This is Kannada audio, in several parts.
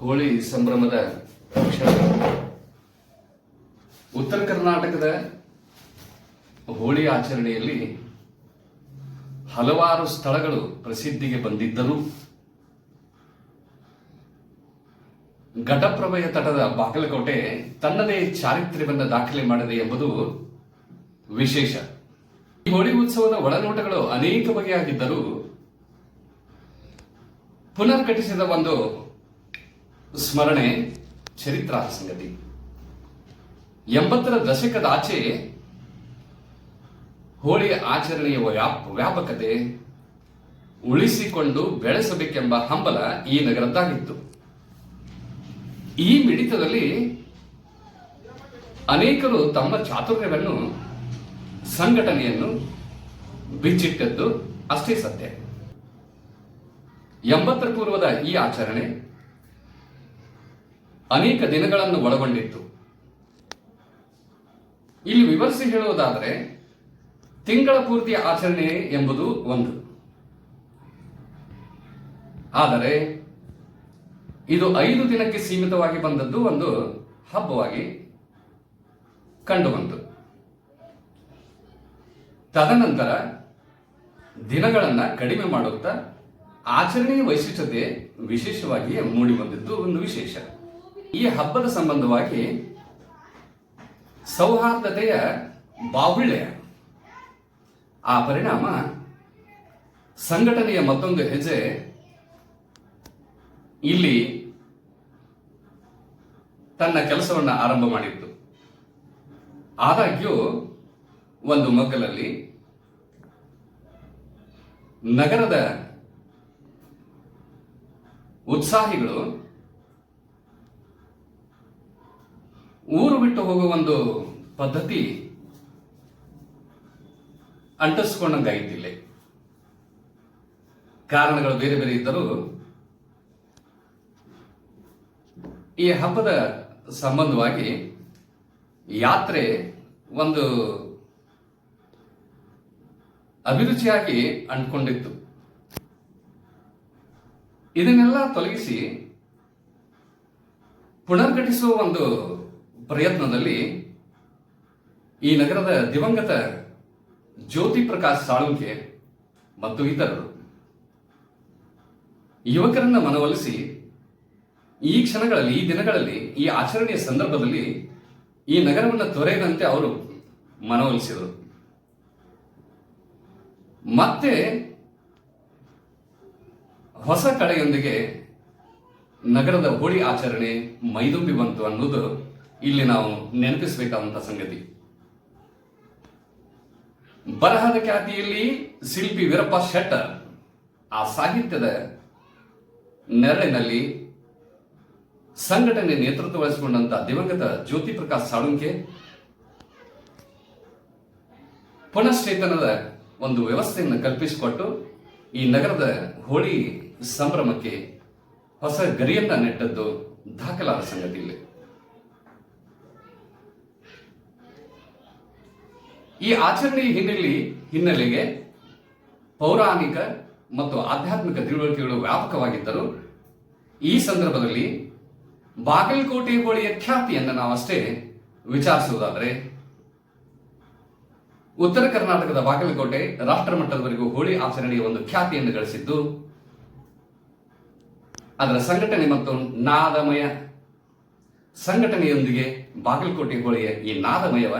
ಹೋಳಿ ಸಂಭ್ರಮದ ಕ್ಷಣ ಉತ್ತರ ಕರ್ನಾಟಕದ ಹೋಳಿ ಆಚರಣೆಯಲ್ಲಿ ಹಲವಾರು ಸ್ಥಳಗಳು ಪ್ರಸಿದ್ಧಿಗೆ ಬಂದಿದ್ದರೂ ಘಟಪ್ರಭೆಯ ತಟದ ಬಾಗಲಕೋಟೆ ತನ್ನದೇ ಚಾರಿತ್ರ್ಯವನ್ನು ದಾಖಲೆ ಮಾಡಿದೆ ಎಂಬುದು ವಿಶೇಷ. ಈ ಹೋಳಿ ಉತ್ಸವದ ಒಳನೋಟಗಳು ಅನೇಕ ಬಗೆಯಾಗಿದ್ದರೂ ಪುನರ್ಘಟಿಸಿದ ಒಂದು ಸ್ಮರಣೆ ಚರಿತ್ರಾರ್ಹ ಸಂಗತಿ ಎಂಬತ್ತರ ದಶಕದ ಆಚೆ, ಹೋಳಿ ಆಚರಣೆಯ ವ್ಯಾಪ್, ವ್ಯಾಪಕತೆ ಉಳಿಸಿಕೊಂಡು ಬೆಳೆಸಬೇಕೆಂಬ ಹಂಬಲ ಈ ನಗರದ್ದಾಗಿತ್ತು. ಈ ಮಿಡಿತದಲ್ಲಿ ಅನೇಕರು ತಮ್ಮ ಚಾತುರ್ಯವನ್ನು, ಸಂಘಟನೆಯನ್ನು ಬಿಚ್ಚಿಟ್ಟದ್ದು ಅಷ್ಟೇ ಸತ್ಯ. ಎಂಬತ್ತರ ಪೂರ್ವದ ಈ ಆಚರಣೆ ಅನೇಕ ದಿನಗಳನ್ನು ಒಳಗೊಂಡಿತ್ತು. ಇಲ್ಲಿ ವಿವರಿಸಿ ಹೇಳುವುದಾದರೆ, ತಿಂಗಳ ಪೂರ್ತಿ ಆಚರಣೆ ಎಂಬುದು ಒಂದು. ಆದರೆ, ಇದು ಐದು ದಿನಕ್ಕೆ ಸೀಮಿತವಾಗಿ ಬಂದದ್ದು ಒಂದು ಹಬ್ಬವಾಗಿ ಕಂಡುಬಂತು. ತದನಂತರ ದಿನಗಳನ್ನು ಕಡಿಮೆ ಮಾಡುತ್ತಾ ಆಚರಣೆಯ ವೈಶಿಷ್ಟ್ಯತೆ ವಿಶೇಷವಾಗಿ ಮೂಡಿ ಬಂದಿದ್ದು ಒಂದು ವಿಶೇಷ. ಈ ಹಬ್ಬದ ಸಂಬಂಧವಾಗಿ ಸೌಹಾರ್ದತೆಯ ಬಾಹುಳ್ಯ. ಆ ಪರಿಣಾಮ ಸಂಘಟನೆಯ ಮತ್ತೊಂದು ಹೆಜ್ಜೆ ಇಲ್ಲಿ ತನ್ನ ಕೆಲಸವನ್ನು ಆರಂಭ ಮಾಡಿತ್ತು. ಆದಾಗ್ಯೂ ಒಂದು ಮಗ್ಗಲಲ್ಲಿ ನಗರದ ಉತ್ಸಾಹಿಗಳು ಊರು ಬಿಟ್ಟು ಹೋಗುವ ಒಂದು ಪದ್ಧತಿ ಅಂಟಿಸ್ಕೊಂಡಂಗಾಗಿದ್ದಿಲ್ಲ ಕಾರಣಗಳು ಬೇರೆ ಬೇರೆ ಇದ್ದರೂ ಈ ಹಬ್ಬದ ಸಂಬಂಧವಾಗಿ ಯಾತ್ರೆ ಒಂದು ಅಭಿರುಚಿಯಾಗಿ ಅಂಟ್ಕೊಂಡಿತ್ತು. ಇದನ್ನೆಲ್ಲ ತೊಲಗಿಸಿ ಪುನರ್ಘಟಿಸುವ ಒಂದು ಪ್ರಯತ್ನದಲ್ಲಿ ಈ ನಗರದ ದಿವಂಗತ ಜ್ಯೋತಿ ಪ್ರಕಾಶ್ ಸಾಳುಂಕೆ ಮತ್ತು ಇತರರು. ಯುವಕರನ್ನ ಮನವೊಲಿಸಿ ಈ ಕ್ಷಣಗಳಲ್ಲಿ, ಈ ದಿನಗಳಲ್ಲಿ, ಈ ಆಚರಣೆಯ ಸಂದರ್ಭದಲ್ಲಿ ಈ ನಗರವನ್ನು ತೊರೆಯದಂತೆ ಅವರು ಮನವೊಲಿಸಿದರು. ಮತ್ತೆ ಹೊಸ ಕಡೆಯೊಂದಿಗೆ ನಗರದ ಹೋಳಿ ಆಚರಣೆ ಮೈದುಂಬಿ ಬಂತು ಅನ್ನೋದು ಇಲ್ಲಿ ನಾವು ನೆನಪಿಸಬೇಕಾದಂತ ಸಂಗತಿ. ಬರಹದ ಖ್ಯಾತಿಯಲ್ಲಿ ಶಿಲ್ಪಿ ವೀರಪ್ಪ ಶೆಟ್ಟರ್ ಆ ಸಾಹಿತ್ಯದ ನೆರಳಿನಲ್ಲಿ ಸಂಘಟನೆ ನೇತೃತ್ವ ವಹಿಸಿಕೊಂಡಂತ ದಿವಂಗತ ಜ್ಯೋತಿ ಪ್ರಕಾಶ್ ಸಾಳುಂಕೆ ಪುನಶ್ಚೇತನದ ಒಂದು ವ್ಯವಸ್ಥೆಯನ್ನು ಕಲ್ಪಿಸಿಕೊಟ್ಟು ಈ ನಗರದ ಹೋಳಿ ಸಂಭ್ರಮಕ್ಕೆ ಹೊಸ ಗರಿಯನ್ನ ನೆಟ್ಟದ್ದು ದಾಖಲಾದ ಸಂಗತಿ ಇಲ್ಲಿ. ಈ ಆಚರಣೆಯ ಹಿನ್ನೆಲೆ ಹಿನ್ನೆಲೆಗೆ ಪೌರಾಣಿಕ ಮತ್ತು ಆಧ್ಯಾತ್ಮಿಕ ತಿಳುವಳಿಕೆಗಳು ವ್ಯಾಪಕವಾಗಿದ್ದರು, ಈ ಸಂದರ್ಭದಲ್ಲಿ ಬಾಗಲಕೋಟೆ ಹೋಳಿಯ ಖ್ಯಾತಿಯನ್ನು ನಾವಷ್ಟೇ ವಿಚಾರಿಸುವುದಾದರೆ, ಉತ್ತರ ಕರ್ನಾಟಕದ ಬಾಗಲಕೋಟೆ ರಾಷ್ಟ್ರ ಮಟ್ಟದವರೆಗೂ ಹೋಳಿ ಆಚರಣೆಯ ಒಂದು ಖ್ಯಾತಿಯನ್ನು ಗಳಿಸಿದ್ದು, ಅದರ ಸಂಘಟನೆ ಮತ್ತು ನಾದಮಯ ಸಂಘಟನೆಯೊಂದಿಗೆ ಬಾಗಲಕೋಟೆ ಹೋಳಿಯ ಈ ನಾದಮಯವ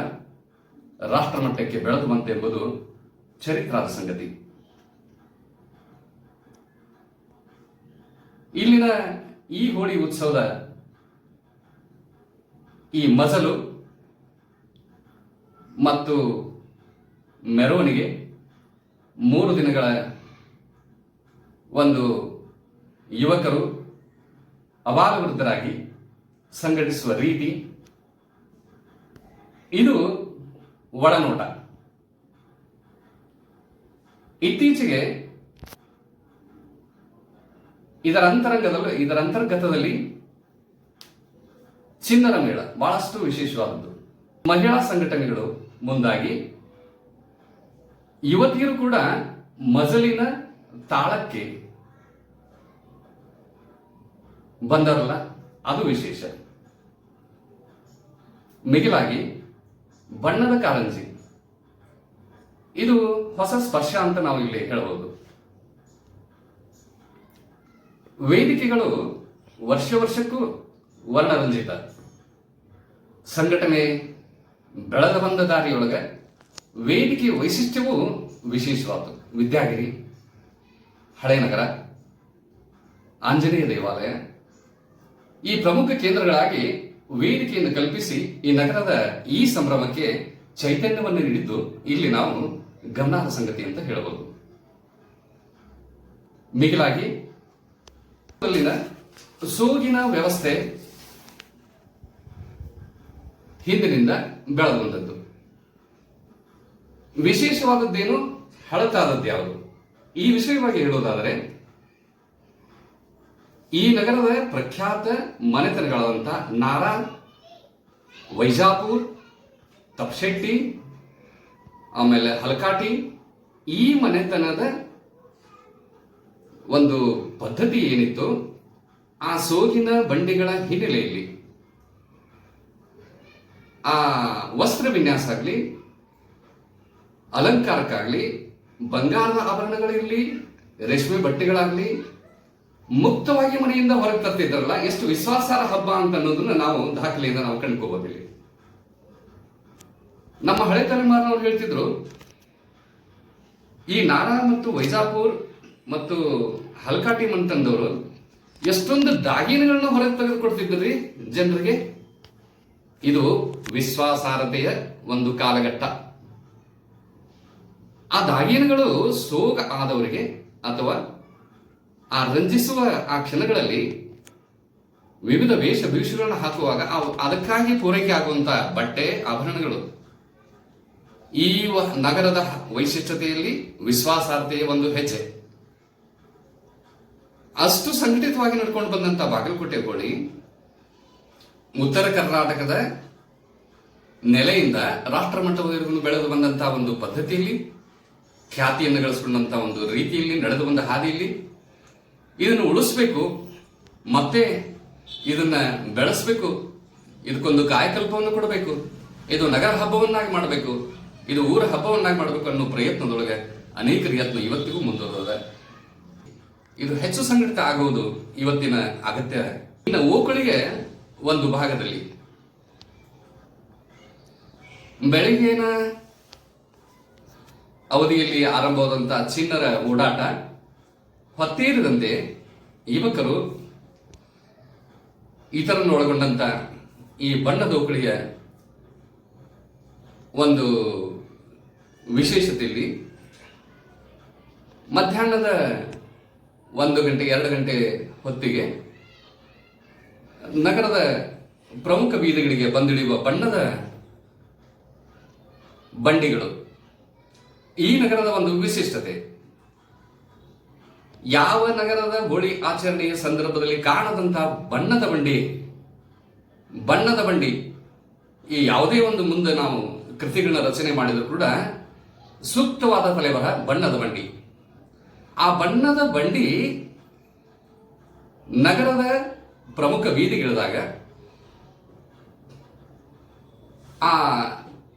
ರಾಷ್ಟ್ರ ಮಟ್ಟಕ್ಕೆ ಬೆಳೆದು ಬಂತೆಂಬುದು ಚರಿತ್ರಾದ ಸಂಗತಿ. ಇಲ್ಲಿನ ಈ ಹೋಳಿ ಉತ್ಸವದ ಈ ಮಜಲು ಮತ್ತು ಮೆರವಣಿಗೆ ಮೂರು ದಿನಗಳ ಒಂದು ಯುವಕರು ಅಬಾಲವೃದ್ಧರಾಗಿ ಸಂಘಟಿಸುವ ರೀತಿ. ಇದು ಒಳನೋಟ ಇತ್ತೀಚೆಗೆ ಇದರ ಅಂತರಂಗದಲ್ಲಿ, ಇದರ ಅಂತರ್ಗತದಲ್ಲಿ ಚಿನ್ನರ ಮೇಳ ಬಹಳಷ್ಟು ವಿಶೇಷವಾದದ್ದು. ಮಹಿಳಾ ಸಂಘಟನೆಗಳು ಮುಂದಾಗಿ ಯುವತಿಯರು ಕೂಡ ಮಜಲಿನ ತಾಳಕ್ಕೆ ಬಂದರಲ್ಲ, ಅದು ವಿಶೇಷ. ಮಿಗಿಲಾಗಿ ಬಣ್ಣದ ಕಾರಂಜಿ. ಇದು ಹೊಸ ಸ್ಪರ್ಶ ಅಂತ ನಾವು ಇಲ್ಲಿ ಹೇಳಬಹುದು ವೇದಿಕೆಗಳು ವರ್ಷ ವರ್ಷಕ್ಕೂ ವರ್ಣರಂಜಿತ. ಸಂಘಟನೆ ಬೆಳೆದ ಬಂದ ದಾರಿಯೊಳಗೆ ವೇದಿಕೆಯ ವೈಶಿಷ್ಟ್ಯವೂ ವಿಶೇಷವಾದ್ದು. ವಿದ್ಯಾಗಿರಿ, ಹಳೇನಗರ, ಆಂಜನೇಯ ದೇವಾಲಯ, ಈ ಪ್ರಮುಖ ಕೇಂದ್ರಗಳಾಗಿ ವೇದಿಕೆಯನ್ನು ಕಲ್ಪಿಸಿ ಈ ನಗರದ ಈ ಸಂಭ್ರಮಕ್ಕೆ ಚೈತನ್ಯವನ್ನು ನೀಡಿದ್ದು ಇಲ್ಲಿ ನಾವು ಗಮನಾರ್ಹ ಸಂಗತಿ ಅಂತ ಹೇಳಬಹುದು ಮಿಗಿಲಾಗಿ ಸೋಗಿನ ವ್ಯವಸ್ಥೆ ಹಿಂದಿನಿಂದ ಬೆಳೆದು ಬಂದದ್ದು. ವಿಶೇಷವಾದದ್ದೇನು? ಹಳತಾದದ್ದು ಯಾವುದು? ಈ ವಿಷಯವಾಗಿ ಹೇಳುವುದಾದರೆ ಈ ನಗರದ ಪ್ರಖ್ಯಾತ ಮನೆತನಗಳಾದಂಥ ನಾರಾ, ವೈಜಾಪುರ್ ತಪ್ಶೆಟ್ಟಿ ಆಮೇಲೆ ಹಲಕಾಟಿ, ಈ ಮನೆತನದ ಒಂದು ಪದ್ಧತಿ ಏನಿತ್ತು? ಆ ಸೋಗಿನ ಬಂಡಿಗಳ ಹಿನ್ನೆಲೆಯಲ್ಲಿ. ಆ ವಸ್ತ್ರ ವಿನ್ಯಾಸ ಆಗಲಿ, ಅಲಂಕಾರಕ್ಕಾಗಲಿ, ಬಂಗಾರದ ಆಭರಣಗಳಿರಲಿ, ರೇಷ್ಮೆ ಬಟ್ಟೆಗಳಾಗಲಿ ಮುಕ್ತವಾಗಿ ಮನೆಯಿಂದ ಹೊರಗೆ ತರ್ತಿದ್ರಲ್ಲ ಎಷ್ಟು ವಿಶ್ವಾಸಾರ್ಹ ಹಬ್ಬ ಅಂತ ಅನ್ನೋದನ್ನ ನಾವು ದಾಖಲೆಯಿಂದ ನಾವು ಕಂಡುಕೋಬೋದಿಲ್ಲ ನಮ್ಮ ಹಳೆ ತಲೆಮಾರಿನವ್ರು ಹೇಳ್ತಿದ್ರು, ಈ ನಾರಾ ಮತ್ತು ವೈಜಾಪುರ್ ಮತ್ತು ಹಲ್ಕಾಟಿ ಮಂತಂದವರು ಎಷ್ಟೊಂದು ದಾಗಿನಗಳನ್ನ ಹೊರಗೆ ತೆಗೆದುಕೊಡ್ತಿದ್ರಿ ಜನರಿಗೆ? ಇದು ವಿಶ್ವಾಸಾರ್ಹತೆಯ ಒಂದು ಕಾಲಘಟ್ಟ. ಆ ದಾಗಿನಗಳು ಸೋಗ ಆದವರಿಗೆ ಅಥವಾ ಆ ರಂಜಿಸುವ ಆ ಕ್ಷಣಗಳಲ್ಲಿ ವಿವಿಧ ವೇಷಭೂಷಗಳನ್ನು ಹಾಕುವಾಗ ಅದಕ್ಕಾಗಿ ಪೂರೈಕೆ ಆಗುವಂತ ಬಟ್ಟೆ, ಆಭರಣಗಳು ಈ ನಗರದ ವೈಶಿಷ್ಟ್ಯತೆಯಲ್ಲಿ ವಿಶ್ವಾಸಾರ್ಹತೆಯ ಒಂದು ಹೆಜ್ಜೆ. ಅಷ್ಟು ಸಂಘಟಿತವಾಗಿ ನಡ್ಕೊಂಡು ಬಂದಂತ ಬಾಗಲಕೋಟೆ ಕೋಳಿ ಉತ್ತರ ಕರ್ನಾಟಕದ ನೆಲೆಯಿಂದ ರಾಷ್ಟ್ರ ಬೆಳೆದು ಬಂದಂತಹ ಒಂದು ಪದ್ಧತಿಯಲ್ಲಿ, ಖ್ಯಾತಿಯನ್ನು ಗಳಿಸಿಕೊಂಡಂತಹ ಒಂದು ರೀತಿಯಲ್ಲಿ ನಡೆದು ಬಂದ ಹಾದಿಯಲ್ಲಿ ಇದನ್ನು ಉಳಿಸ್ಬೇಕು, ಮತ್ತೆ ಇದನ್ನ ಬೆಳೆಸಬೇಕು, ಇದಕ್ಕೊಂದು ಕಾಯಕಲ್ಪವನ್ನು ಕೊಡಬೇಕು, ಇದು ನಗರ ಹಬ್ಬವನ್ನಾಗಿ ಮಾಡಬೇಕು, ಇದು ಊರ ಹಬ್ಬವನ್ನಾಗಿ ಮಾಡಬೇಕು ಅನ್ನೋ ಪ್ರಯತ್ನದೊಳಗೆ ಅನೇಕ ಯತ್ನ ಇವತ್ತಿಗೂ ಮುಂದುವರೆದ ಇದು ಹೆಚ್ಚು ಸಂಘಟಿತ ಆಗುವುದು ಇವತ್ತಿನ ಅಗತ್ಯ. ಇನ್ನು ಓಕಳಿಗೆ ಒಂದು ಭಾಗದಲ್ಲಿ. ಬೆಳಗ್ಗಿನ ಅವಧಿಯಲ್ಲಿ ಆರಂಭವಾದಂತಹ ಚಿನ್ನರ ಓಡಾಟ ಹೊತ್ತೇರಿದಂತೆ ಯುವಕರು ಇತರನ್ನು ಒಳಗೊಂಡಂತ ಈ ಬಣ್ಣ ಓಕಳಿಯ ಒಂದು ವಿಶೇಷತೆಯಲ್ಲಿ ಮಧ್ಯಾಹ್ನದ ಒಂದು ಗಂಟೆ, ಎರಡು ಗಂಟೆ ಹೊತ್ತಿಗೆ ನಗರದ ಪ್ರಮುಖ ಬೀದಿಗಳಿಗೆ ಬಂದಿಳಿಯುವ ಬಣ್ಣದ ಬಂಡಿಗಳು. ಈ ನಗರದ ಒಂದು ವಿಶಿಷ್ಟತೆ ಯಾವ ನಗರದ ಹೋಳಿ ಆಚರಣೆಯ ಸಂದರ್ಭದಲ್ಲಿ ಕಾಣದಂತಹ ಬಣ್ಣದ ಬಂಡಿ? ಬಣ್ಣದ ಬಂಡಿ. ಈ ಯಾವುದೇ ಒಂದು ಮುಂದೆ ನಾವು ಕೃತಿಗಳನ್ನ ರಚನೆ ಮಾಡಿದ್ರು ಕೂಡ ಸೂಕ್ತವಾದ ತಲೆಬರಹ ಬಣ್ಣದ ಬಂಡಿ. ಆ ಬಣ್ಣದ ಬಂಡಿ ನಗರದ ಪ್ರಮುಖ ಬೀದಿಗಿಳಿದಾಗ ಆ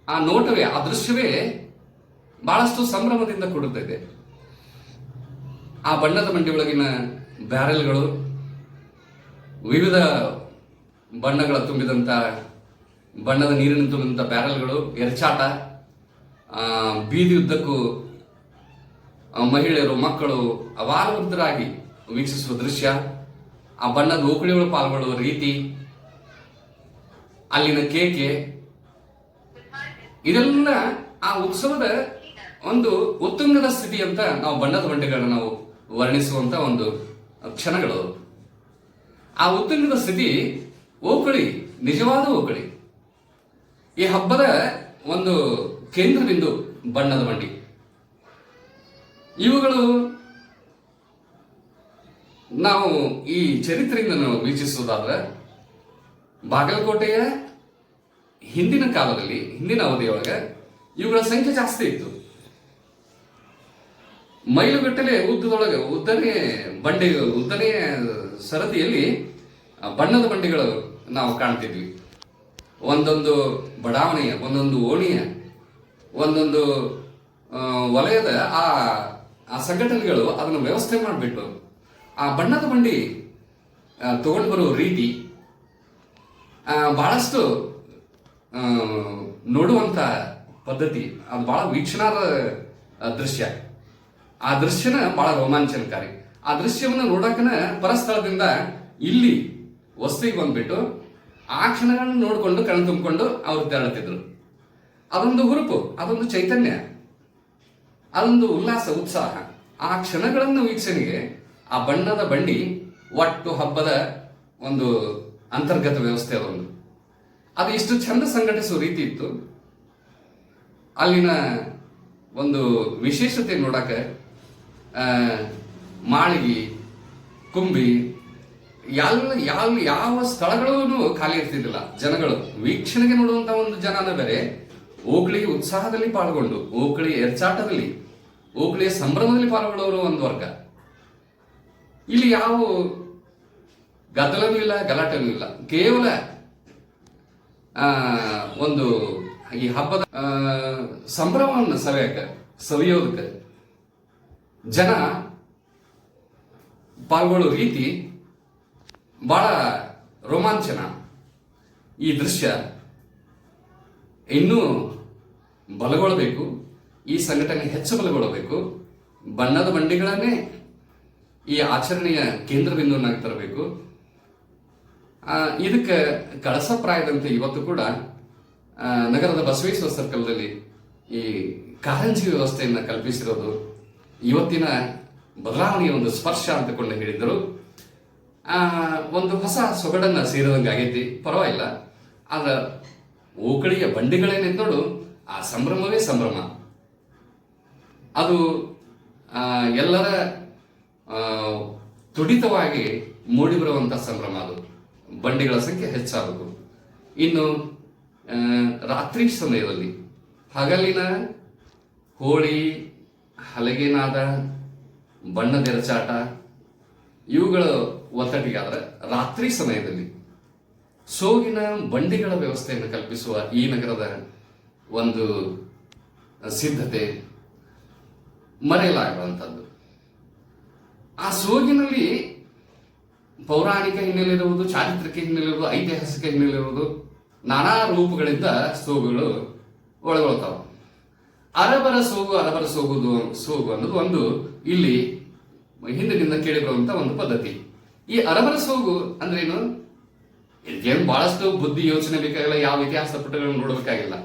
ಆ ನೋಟವೇ, ಆ ದೃಶ್ಯವೇ ಬಹಳಷ್ಟು ಸಂಭ್ರಮದಿಂದ ಕೂಡುತ್ತದೆ. ಆ ಬಣ್ಣದ ಬಂಡಿ ಒಳಗಿನ ಬ್ಯಾರೆಲ್ಗಳು ವಿವಿಧ ಬಣ್ಣಗಳ ತುಂಬಿದಂತ, ಬಣ್ಣದ ನೀರಿನ ತುಂಬಿದಂತ ಬ್ಯಾರೆಲ್ಗಳು, ಎರಚಾಟ ಬೀದಿ ಉದ್ದಕ್ಕೂ ಮಹಿಳೆಯರು, ಮಕ್ಕಳು ಅವಾರವೃದ್ಧರಾಗಿ ವೀಕ್ಷಿಸುವ ದೃಶ್ಯ, ಆ ಬಣ್ಣದ ಓಕಳಿಗಳು ಪಾಲ್ಗೊಳ್ಳುವ ರೀತಿ, ಅಲ್ಲಿನ ಕೇಕೆ, ಇದೆಲ್ಲ ಆ ಉತ್ಸವದ ಒಂದು ಉತ್ತುಂಗದ ಸ್ಥಿತಿ ಅಂತ ನಾವು ಬಣ್ಣದ ಬಂಡೆಗಳನ್ನ ನಾವು ವರ್ಣಿಸುವಂತ ಒಂದು ಕ್ಷಣಗಳು. ಆ ಉತ್ತುಂಗದ ಸ್ಥಿತಿ ಓಕಳಿ ನಿಜವಾದ ಓಕಳಿ ಈ ಹಬ್ಬದ ಒಂದು ಕೇಂದ್ರ ಬಿಂದು ಬಣ್ಣದ ಬಂಡಿ ಇವುಗಳು ನಾವು ಈ ಚರಿತ್ರೆಯಿಂದ ನಾವು ವೀಕ್ಷಿಸುವುದಾದ್ರೆ, ಬಾಗಲಕೋಟೆಯ ಹಿಂದಿನ ಕಾಲದಲ್ಲಿ, ಹಿಂದಿನ ಅವಧಿಯೊಳಗೆ ಇವುಗಳ ಸಂಖ್ಯೆ ಜಾಸ್ತಿ ಇತ್ತು. ಮೈಲುಗಟ್ಟಲೆ ಉದ್ದದೊಳಗೆ ಉದ್ದನೇ ಬಂಡೆ ಉದ್ದನೇ ಸರತಿಯಲ್ಲಿ ಬಣ್ಣದ ಬಂಡಿಗಳು ನಾವು ಕಾಣ್ತಿದ್ವಿ. ಒಂದೊಂದು ಬಡಾವಣೆಯ ಒಂದೊಂದು ಓಣಿಯ ಒಂದೊಂದು ವಲಯದ ಆ ಆ ಸಂಘಟನೆಗಳು ಅದನ್ನು ವ್ಯವಸ್ಥೆ ಮಾಡಿಬಿಟ್ಟು ಆ ಬಣ್ಣದ ಬಂಡಿ ತಗೊಂಡು ಬರೋ ರೀತಿ ಬಹಳಷ್ಟು ಆ, ನೋಡುವಂತ ಪದ್ಧತಿ. ಅದು ಬಹಳ ವೀಕ್ಷಣಾದ ದೃಶ್ಯ. ಆ ದೃಶ್ಯನ ಬಹಳ ರೋಮಾಂಚನಕಾರಿ. ಆ ದೃಶ್ಯವನ್ನು ನೋಡಕನ ಪರಸ್ಥಳದಿಂದ ಇಲ್ಲಿ ವಸ್ತಿಗೆ ಬಂದ್ಬಿಟ್ಟು ಆ ಕ್ಷಣಗಳನ್ನ ನೋಡಿಕೊಂಡು ಕಣ್ಣು ತುಂಬಿಕೊಂಡು ಅವ್ರು ತೆರಳುತ್ತಿದ್ರು. ಅದೊಂದು ಹುರುಪು ಅದೊಂದು ಚೈತನ್ಯ ಅದೊಂದು ಉಲ್ಲಾಸ ಉತ್ಸಾಹ. ಆ ಕ್ಷಣಗಳನ್ನು ವೀಕ್ಷಣೆಗೆ ಆ ಬಣ್ಣದ ಬಂಡಿ ಒಟ್ಟು ಹಬ್ಬದ ಒಂದು ಅಂತರ್ಗತ ವ್ಯವಸ್ಥೆ ಅದೊಂದು ಅದು ಇಷ್ಟು ಚಂದ ಸಂಘಟಿಸುವ ರೀತಿ ಇತ್ತು. ಅಲ್ಲಿನ ಒಂದು ವಿಶೇಷತೆ ನೋಡಕ ಆ, ಮಾಳಿಗೆ ಕುಂಬಿ ಎಲ್ಲ ಯಾವ ಯಾವ ಸ್ಥಳಗಳೂ ಖಾಲಿ ಇರ್ತಿದ್ದಿಲ್ಲ. ಜನಗಳು ವೀಕ್ಷಣೆಗೆ ನೋಡುವಂತ ಒಂದು ಜನನ ಬೇರೆ. ಓಕಳಿ ಉತ್ಸಾಹದಲ್ಲಿ ಪಾಲ್ಗೊಂಡು ಓಕಳಿ ಎರ್ಚಾಟದಲ್ಲಿ ಓಕಳಿಯ ಸಂಭ್ರಮದಲ್ಲಿ ಪಾಲ್ಗೊಳ್ಳೋರು ಒಂದು ವರ್ಗ. ಇಲ್ಲಿ ಯಾವ ಗದ್ದಲನೂ ಇಲ್ಲ ಗಲಾಟೆನೂ ಇಲ್ಲ. ಕೇವಲ ಆ, ಒಂದು ಈ ಹಬ್ಬದ ಸಂಭ್ರಮವನ್ನು ಸವಿಯಕ್ಕೆ ಸವಿಯೋದಕ್ಕೆ ಜನ ಪಾಲ್ಗೊಳ್ಳೋ ರೀತಿ ಬಹಳ ರೋಮಾಂಚನ ಈ ದೃಶ್ಯ. ಇನ್ನೂ ಬಲಗೊಳ್ಳಬೇಕು, ಈ ಸಂಘಟನೆ ಹೆಚ್ಚು ಬಲಗೊಳ್ಳಬೇಕು, ಬಣ್ಣದ ಬಂಡಿಗಳನ್ನೇ ಈ ಆಚರಣೆಯ ಕೇಂದ್ರ ಬಿಂದುವನ್ನಾಗಿ ತರಬೇಕು ಇದಕ್ಕೆ ಕಳಸಪ್ರಾಯದಂತೆ ಇವತ್ತು ಕೂಡ ನಗರದ ಬಸವೇಶ್ವರ ಸರ್ಕಲ್ದಲ್ಲಿ ಈ ಕಾರಂಜಿ ವ್ಯವಸ್ಥೆಯನ್ನು ಕಲ್ಪಿಸಿರೋದು ಇವತ್ತಿನ ಬದಲಾವಣೆಯ ಒಂದು ಸ್ಪರ್ಶ ಅಂತಕೊಂಡು ಹೇಳಿದರು ಒಂದು ಹೊಸ ಸೊಗಡನ್ನ ಸೇರಿದಂಗೆ ಆಗೈತಿ. ಪರವಾಗಿಲ್ಲ. ಆದ್ರೆ ಓಕಳಿಯ ಬಂಡಿಗಳೇನಿದ್ ನೋಡು ಆ ಸಂಭ್ರಮವೇ ಸಂಭ್ರಮ. ಅದು ಎಲ್ಲರ ತುಡಿತವಾಗಿ ಮೂಡಿಬರುವಂಥ ಸಂಭ್ರಮ ಅದು. ಬಂಡಿಗಳ ಸಂಖ್ಯೆ ಹೆಚ್ಚಾಗಬೇಕು. ಇನ್ನು ರಾತ್ರಿ ಸಮಯದಲ್ಲಿ ಹಗಲಿನ ಹೋಳಿ ಹಲಗೆನಾದ ಬಣ್ಣದೆರಚಾಟ ಇವುಗಳ ಒತ್ತಟಿಗಾದ್ರೆ ರಾತ್ರಿ ಸಮಯದಲ್ಲಿ ಸೋಗಿನ ಬಂಡಿಗಳ ವ್ಯವಸ್ಥೆಯನ್ನು ಕಲ್ಪಿಸುವ ಈ ನಗರದ ಒಂದು ಸಿದ್ಧತೆ ಮರೆಯಲಾಗುವಂಥದ್ದು. ಆ ಸೋಗಿನಲ್ಲಿ ಪೌರಾಣಿಕ ಹಿನ್ನೆಲೆ ಇರುವುದು ಚಾರಿತ್ರಿಕ ಹಿನ್ನೆಲೆ ಇರುವುದು ಐತಿಹಾಸಿಕ ಹಿನ್ನೆಲೆ ಇರುವುದು ನಾನಾ ರೂಪಗಳಿಂದ ಸೋಗುಗಳು ಒಳಗೊಳ್ತಾವ. ಅರಬರ ಸೋಗು, ಅರಬರ ಸೋಗುದು ಸೋಗು ಅನ್ನೋದು ಒಂದು ಇಲ್ಲಿ ಹಿಂದಿನಿಂದ ಕೇಳಿಬರುವಂತ ಒಂದು ಪದ್ಧತಿ. ಈ ಅರಬರ ಸೋಗು ಅಂದ್ರೇನು ಏನು? ಬಹಳಷ್ಟು ಬುದ್ಧಿ ಯೋಚನೆ ಬೇಕಾಗಿಲ್ಲ, ಯಾವ ಇತಿಹಾಸ ಪುಟಗಳನ್ನು ನೋಡಬೇಕಾಗಿಲ್ಲ.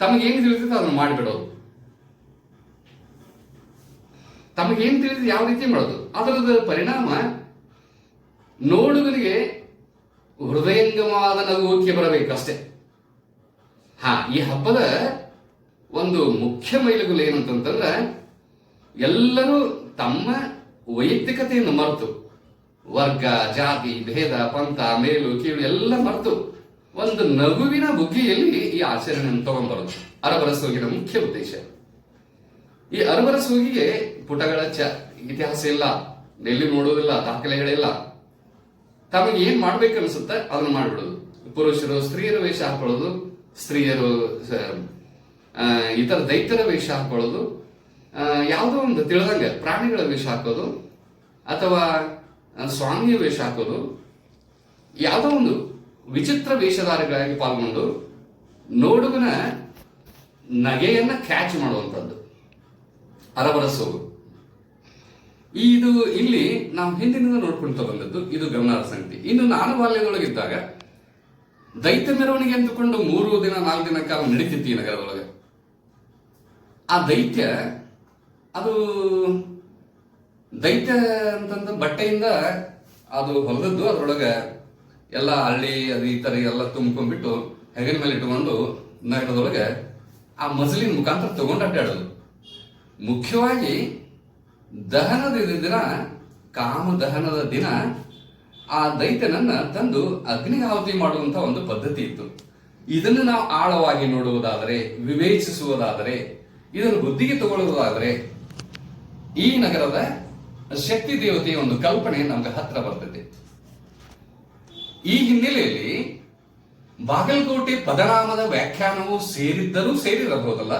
ತಮಗೇನು ತಿಳಿದಿದೆ ಅದನ್ನು ಮಾಡಿಬಿಡೋದು. ತಮಗೇನು ತಿಳಿದಿದೆ ಯಾವ ರೀತಿ ಮಾಡೋದು. ಅದರದ ಪರಿಣಾಮ ನೋಡುಗರಿಗೆ ಹೃದಯಂಗಮವಾದ ನಗುವಿಕೆ ಬರಬೇಕಷ್ಟೇ ಹಾ, ಈ ಹಬ್ಬದ ಒಂದು ಮುಖ್ಯ ಮೈಲುಗಲ್ಲು ಏನಂತಂತಂದ್ರೆ, ಎಲ್ಲರೂ ತಮ್ಮ ವೈಯಕ್ತಿಕತೆಯನ್ನು ಮರೆತು. ವರ್ಗ, ಜಾತಿ, ಭೇದ, ಪಂಥ, ಮೇಲು, ಕೀಳು ಎಲ್ಲ ಮರೆತು. ಒಂದು ನಗುವಿನ ಬುಗ್ಗಿಯಲ್ಲಿ ಈ ಆಚರಣೆಯನ್ನು ತಗೊಂಡ್ಬರೋದು ಅರಬರಸೋಗಿನ ಮುಖ್ಯ ಉದ್ದೇಶ. ಈ ಅರಬರಸೋಗಿಗೆ ಪುಟಗಳ ಚ ಇತಿಹಾಸ ಇಲ್ಲ ಎಲ್ಲಿ ನೋಡೋದಿಲ್ಲ, ದಾಖಲೆಗಳಿಲ್ಲ. ತಮಗೆ ಏನ್ ಮಾಡ್ಬೇಕನ್ಸುತ್ತೆ ಅದನ್ನ ಮಾಡ್ಬಿಡೋದು. ಪುರುಷರು ಸ್ತ್ರೀಯರು ವೇಷ ಹಾಕೊಳ್ಳೋದು, ಸ್ತ್ರೀಯರು ಇತರ ದೈತ್ಯರ ವೇಷ ಹಾಕೊಳ್ಳೋದು ಯಾವುದೋ ಒಂದು ತಿಳಿದಂಗೆ ಪ್ರಾಣಿಗಳ ವೇಷ ಹಾಕೋದು, ಅಥವಾ ಸ್ವಾಮಿಯ ವೇಷ ಹಾಕೋದು, ಯಾವುದೋ ಒಂದು ವಿಚಿತ್ರ ವೇಷಧಾರಿಗಳಾಗಿ ಪಾಲ್ಗೊಂಡು ನೋಡುಗನ ನಗೆಯನ್ನ ಕ್ಯಾಚ್ ಮಾಡುವಂಥದ್ದು ಅರಬರ ಸೋಗು ಇದು ಇಲ್ಲಿ ನಾವು ಹಿಂದಿನಿಂದ ನೋಡ್ಕೊಳ್ತಾ ಬಂದದ್ದು, ಇದು ಗಮನಾರ್ಹ ಸಂಗತಿ. ಇನ್ನು ನಾನು ಬಾಲ್ಯದೊಳಗಿದ್ದಾಗ ದೈತ್ಯ ಮೆರವಣಿಗೆ ಅಂದುಕೊಂಡು ಮೂರು ದಿನ, ನಾಲ್ಕು ದಿನ ಕಾಲ ನಡೀತಿತ್ತು ಈ ನಗರದೊಳಗೆ. ಆ ದೈತ್ಯ, ಅದು ದೈತ್ಯ ಅಂತಂದ ಬಟ್ಟೆಯಿಂದ ಅದು ಹೊಲದದ್ದು, ಅದರೊಳಗೆ ಎಲ್ಲ ಹಳ್ಳಿ, ಅದು ಈ ಥರ ಎಲ್ಲ ತುಂಬ್ಕೊಂಡ್ಬಿಟ್ಟು ಹೆಗಲ ಮೇಲೆ ಇಟ್ಕೊಂಡು ನಗರದೊಳಗೆ ಆ ಮಜಲಿನ ಮುಖಾಂತರ ತಗೊಂಡು ಅಡ್ಡಾಡೋದು. ಮುಖ್ಯವಾಗಿ ದಹನದ ದಿನ, ಕಾಮ ದಹನದ ದಿನ, ಆ ದೈತ್ಯನನ್ನ ತಂದು ಅಗ್ನಿಗಾಹುತಿ ಮಾಡುವಂತ ಒಂದು ಪದ್ಧತಿ ಇತ್ತು. ಇದನ್ನು ನಾವು ಆಳವಾಗಿ ನೋಡುವುದಾದರೆ, ವಿವೇಚಿಸುವುದಾದರೆ ಇದನ್ನು ಬುದ್ಧಿಗೆ ತಗೊಳ್ಳುವುದಾದರೆ ಈ ನಗರದ ಶಕ್ತಿ ದೇವತೆಯ ಒಂದು ಕಲ್ಪನೆ ನಮ್ಗೆ ಹತ್ರ ಬರ್ತದೆ. ಈ ಹಿನ್ನೆಲೆಯಲ್ಲಿ ಬಾಗಲಕೋಟೆ ಪದನಾಮದ ವ್ಯಾಖ್ಯಾನವು ಸೇರಿದ್ದರೂ ಸೇರಿರಬಹುದಲ್ಲ?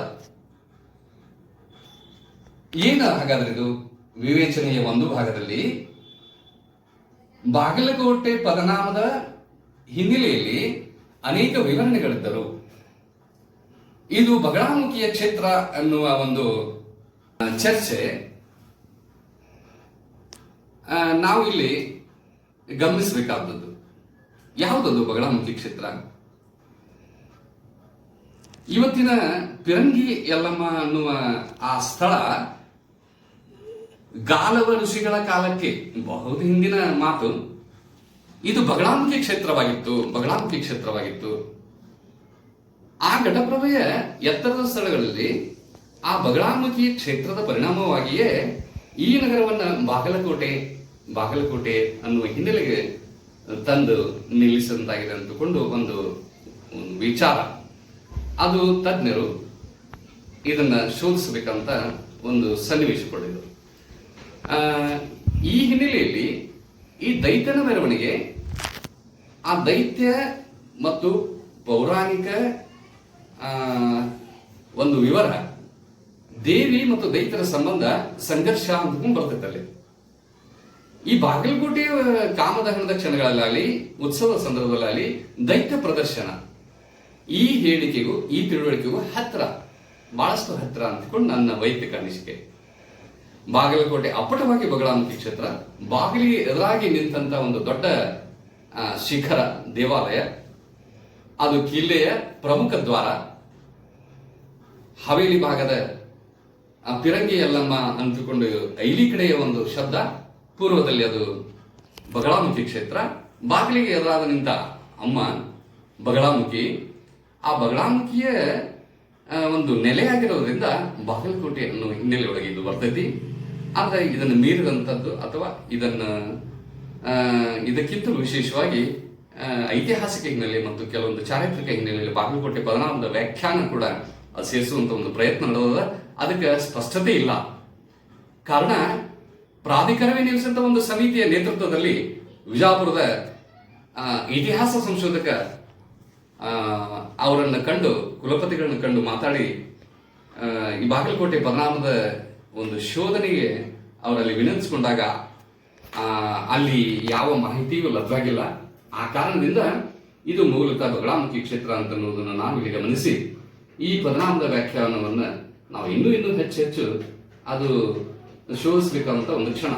ಏನು ಹಾಗಾದ್ರೆ ಇದು? ವಿವೇಚನೆಯ ಒಂದು ಭಾಗದಲ್ಲಿ ಬಾಗಲಕೋಟೆ ಪದನಾಮದ ಹಿನ್ನೆಲೆಯಲ್ಲಿ ಅನೇಕ ವಿವರಣೆಗಳಿದ್ದರು. ಇದು ಬಗಳಾಮುಖಿಯ ಕ್ಷೇತ್ರ ಅನ್ನುವ ಒಂದು ಚರ್ಚೆ. ನಾವು ಇಲ್ಲಿ ಗಮನಿಸಬೇಕಾದದ್ದು. ಯಾವುದದು ಬಗಳಾಮುಖಿ ಕ್ಷೇತ್ರ? ಇವತ್ತಿನ ಪಿರಂಗಿ ಯಲ್ಲಮ್ಮ ಅನ್ನುವ ಆ ಸ್ಥಳ ಗಾಲವ ಋಷಿಗಳ ಕಾಲಕ್ಕೆ, ಬಹು ಹಿಂದಿನ ಮಾತು. ಇದು ಬಗಳಾಮುಖಿ ಕ್ಷೇತ್ರವಾಗಿತ್ತು ಬಗಳಾಮುಖಿ ಕ್ಷೇತ್ರವಾಗಿತ್ತು. ಆ ಘಟಪ್ರಭೆಯ ಎತ್ತರದ ಸ್ಥಳಗಳಲ್ಲಿ ಆ ಬಗಳಾಮುಖಿ ಕ್ಷೇತ್ರದ ಪರಿಣಾಮವಾಗಿಯೇ ಈ ನಗರವನ್ನ ಬಾಗಲಕೋಟೆ ಬಾಗಲಕೋಟೆ ಅನ್ನುವ ಹಿನ್ನೆಲೆಗೆ ತಂದು ನಿಲ್ಲಿಸಿದಂತಾಗಿದೆ ಅಂತಕೊಂಡು ಒಂದು ವಿಚಾರ. ಅದು ತಜ್ಞರು ಇದನ್ನು ಶೋಧಿಸಬೇಕಂತ ಒಂದು ಸನ್ನಿವೇಶಪಡಿದರು ಆ, ಈ ಹಿನ್ನೆಲೆಯಲ್ಲಿ ಈ ದೈತ್ಯನ ಮೆರವಣಿಗೆ ಆ ದೈತ್ಯ ಮತ್ತು ಪೌರಾಣಿಕ ಒಂದು ವಿವರ, ದೇವಿ ಮತ್ತು ದೈತ್ಯರ ಸಂಬಂಧ ಸಂಘರ್ಷ ಅಂತಕೊಂಡು ಬರ್ತೈತೆ ಅಲ್ಲಿ. ಈ ಬಾಗಲಕೋಟೆ ಕಾಮದಹನದ ಕ್ಷಣಗಳಲ್ಲಾಗಲಿ ಉತ್ಸವದ ಸಂದರ್ಭದಲ್ಲಾಗಲಿ ದೈತ್ಯ ಪ್ರದರ್ಶನ, ಈ ಹೇಳಿಕೆಗೂ, ಈ ತಿಳುವಳಿಕೆಗೂ ಹತ್ರ, ಬಹಳಷ್ಟು ಹತ್ರ ಅಂತಕೊಂಡು ನನ್ನ ವೈಯಕ್ತಿಕ ಅನಿಸಿಕೆ. ಬಾಗಲಕೋಟೆ ಅಪ್ಪಟವಾಗಿ ಬಗಳಾಮುಖಿ ಕ್ಷೇತ್ರ, ಬಾಗಿಲಿಗೆ ಎದುರಾಗಿ ನಿಂತಹ ಒಂದು ದೊಡ್ಡ ಶಿಖರ ದೇವಾಲಯ, ಅದು ಕಿಲ್ಲೆಯ ಪ್ರಮುಖ ದ್ವಾರ. ಹವೇಲಿ ಭಾಗದ ಆ ಪಿರಂಗಿ ಯಲ್ಲಮ್ಮ ಅಂದುಕೊಂಡು ಐಲಿ ಕಡೆಯ ಒಂದು ಶಬ್ದ, ಪೂರ್ವದಲ್ಲಿ ಅದು ಬಗಳಾಮುಖಿ ಕ್ಷೇತ್ರ, ಬಾಗಿಲಿಗೆ ಎದುರಾದ ನಿಂತ ಅಮ್ಮ ಬಗಳಾಮುಖಿ. ಆ ಬಗಳಾಮುಖಿಯ ಒಂದು ನೆಲೆಯಾಗಿರೋದ್ರಿಂದ ಬಾಗಲಕೋಟೆ ಅನ್ನೋ ಹಿನ್ನೆಲೆಯೊಳಗೆ ಇದು ಬರ್ತೈತಿ. ಆದರೆ ಇದನ್ನು ಮೀರಿದಂಥದ್ದು ಅಥವಾ ಇದನ್ನು ಇದಕ್ಕಿಂತಲೂ ವಿಶೇಷವಾಗಿ ಐತಿಹಾಸಿಕ ಹಿನ್ನೆಲೆ ಮತ್ತು ಕೆಲವೊಂದು ಚಾರಿತ್ರಿಕ ಹಿನ್ನೆಲೆಯಲ್ಲಿ ಬಾಗಲಕೋಟೆ ಬದನಾಮದ ವ್ಯಾಖ್ಯಾನ ಕೂಡ ಅದು ಸೇರಿಸುವಂತ ಒಂದು ಪ್ರಯತ್ನ ನಡೆದ ಅದಕ್ಕೆ ಸ್ಪಷ್ಟತೆ ಇಲ್ಲ. ಕಾರಣ, ಪ್ರಾಧಿಕಾರವೇ ನಿಲ್ಲಿಸಿದ ಒಂದು ಸಮಿತಿಯ ನೇತೃತ್ವದಲ್ಲಿ ವಿಜಾಪುರದ ಇತಿಹಾಸ ಸಂಶೋಧಕ ಅವರನ್ನು ಕಂಡು, ಕುಲಪತಿಗಳನ್ನು ಕಂಡು ಮಾತಾಡಿ ಈ ಬಾಗಲಕೋಟೆ ಪದನಾಮದ ಒಂದು ಶೋಧನೆಗೆ ಅವರಲ್ಲಿ ವಿನಂತಿಸಿಕೊಂಡಾಗ ಅಲ್ಲಿ ಯಾವ ಮಾಹಿತಿಯೂ ಲಭ್ಯವಾಗಿಲ್ಲ. ಆ ಕಾರಣದಿಂದ ಇದು ಮೂಲತಃ ಬಗಳಾಮುಖಿ ಕ್ಷೇತ್ರ ಅಂತ ಅನ್ನೋದನ್ನು ನಾವು ಇಲ್ಲಿ ಗಮನಿಸಿ. ಈ ಪರಿಣಾಮದ ವ್ಯಾಖ್ಯಾನವನ್ನು ನಾವು ಇನ್ನೂ ಇನ್ನೂ ಹೆಚ್ಚು ಹೆಚ್ಚು ಅದು ಶೋಧಿಸಬೇಕಂತ ಒಂದು ಕ್ಷಣ.